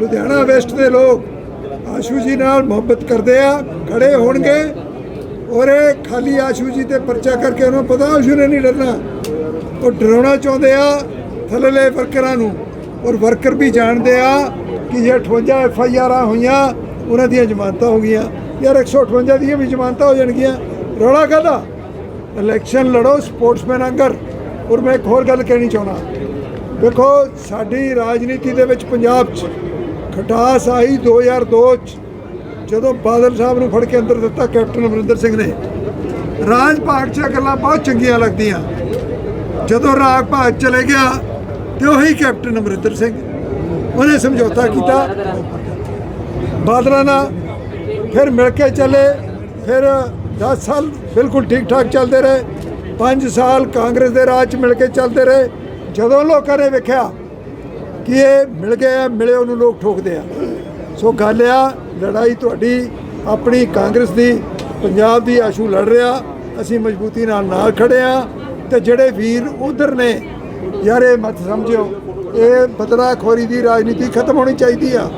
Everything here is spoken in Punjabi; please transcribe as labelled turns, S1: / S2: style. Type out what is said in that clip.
S1: ਲੁਧਿਆਣਾ ਵੈਸਟ ਦੇ ਲੋਕ ਆਸ਼ੂ ਜੀ ਨਾਲ ਮੁਹੱਬਤ ਕਰਦੇ ਆ, ਖੜੇ ਹੋਣਗੇ ਔਰ ਇਹ ਖਾਲੀ ਆਸ਼ੂ ਜੀ ਤੇ ਪਰਚਾ ਕਰਕੇ ਉਹਨਾਂ ਨੂੰ ਪਤਾ ਆਸ਼ੂ ਨੇ ਨਹੀਂ ਡਰਨਾ। ਉਹ ਡਰਾਉਣਾ ਚਾਹੁੰਦੇ ਆ ਥੱਲੇਲੇ ਵਰਕਰਾਂ ਨੂੰ ਔਰ ਵਰਕਰ ਵੀ ਜਾਣਦੇ ਆ ਕਿ ਜੇ 58 ਐਫ ਆਈ ਆਰਾਂ ਹੋਈਆਂ, ਉਹਨਾਂ ਦੀਆਂ ਜ਼ਮਾਨਤਾਂ ਹੋ ਗਈਆਂ। ਯਾਰ 158 ਦੀਆਂ ਵੀ ਜ਼ਮਾਨਤਾਂ ਹੋ ਜਾਣਗੀਆਂ। ਰੌਲਾ ਕਾਹਦਾ? ਇਲੈਕਸ਼ਨ ਲੜੋ, ਸਪੋਰਟਸਮੈਨ ਅੰਗਰ। ਔਰ ਮੈਂ ਇੱਕ ਹੋਰ ਗੱਲ ਕਹਿਣੀ ਚਾਹੁੰਦਾ। ਦੇਖੋ, ਸਾਡੀ ਰਾਜਨੀਤੀ ਦੇ ਵਿੱਚ ਪੰਜਾਬ 'ਚ ਖਟਾਸ ਆਈ 2002 'ਚ, ਜਦੋਂ ਬਾਦਲ ਸਾਹਿਬ ਨੂੰ ਫੜ ਕੇ ਅੰਦਰ ਦਿੱਤਾ ਕੈਪਟਨ ਅਮਰਿੰਦਰ ਸਿੰਘ ਨੇ। ਰਾਜ ਭਾਗ 'ਚ ਗੱਲਾਂ ਬਹੁਤ ਚੰਗੀਆਂ ਲੱਗਦੀਆਂ। ਜਦੋਂ ਰਾਜ ਭਾਗ ਚਲੇ ਗਿਆ, ਤੇ ਉਹੀ ਕੈਪਟਨ ਅਮਰਿੰਦਰ ਸਿੰਘ। ਉਹਨੇ ਸਮਝੌਤਾ ਕੀਤਾ। ਬਾਦਲਾਂ ਨਾਲ ਫਿਰ ਮਿਲ ਕੇ ਚੱਲੇ। ਫਿਰ 10 ਸਾਲ ਬਿਲਕੁਲ ਠੀਕ ਠਾਕ ਚੱਲਦੇ ਰਹੇ। 5 ਸਾਲ ਕਾਂਗਰਸ ਦੇ ਰਾਜ 'ਚ ਮਿਲ ਕੇ ਚੱਲਦੇ ਰਹੇ। ਜਦੋਂ ਲੋਕਾਂ ਨੇ ਵੇਖਿਆ ਕਿ ਇਹ ਮਿਲ ਗਏ ਆ, ਮਿਲੇ ਉਹਨੂੰ ਲੋਕ ਠੋਕਦੇ ਆ। ਸੋ ਗੱਲ ਆ, ਲੜਾਈ ਤੁਹਾਡੀ, ਆਪਣੀ ਕਾਂਗਰਸ ਦੀ, ਪੰਜਾਬ ਦੀ ਆਸ਼ੂ ਲੜ ਰਿਹਾ, ਅਸੀਂ ਮਜ਼ਬੂਤੀ ਨਾਲ ਨਾਲ ਖੜੇ ਆ ਤੇ ਜਿਹੜੇ ਵੀਰ ਉਧਰ ਨੇ, ਯਾਰ ਇਹ ਮਤ ਸਮਝਿਓ, ਇਹ ਬਦਲਾਖੋਰੀ ਦੀ ਰਾਜਨੀਤੀ ਖਤਮ ਹੋਣੀ ਚਾਹੀਦੀ ਆ।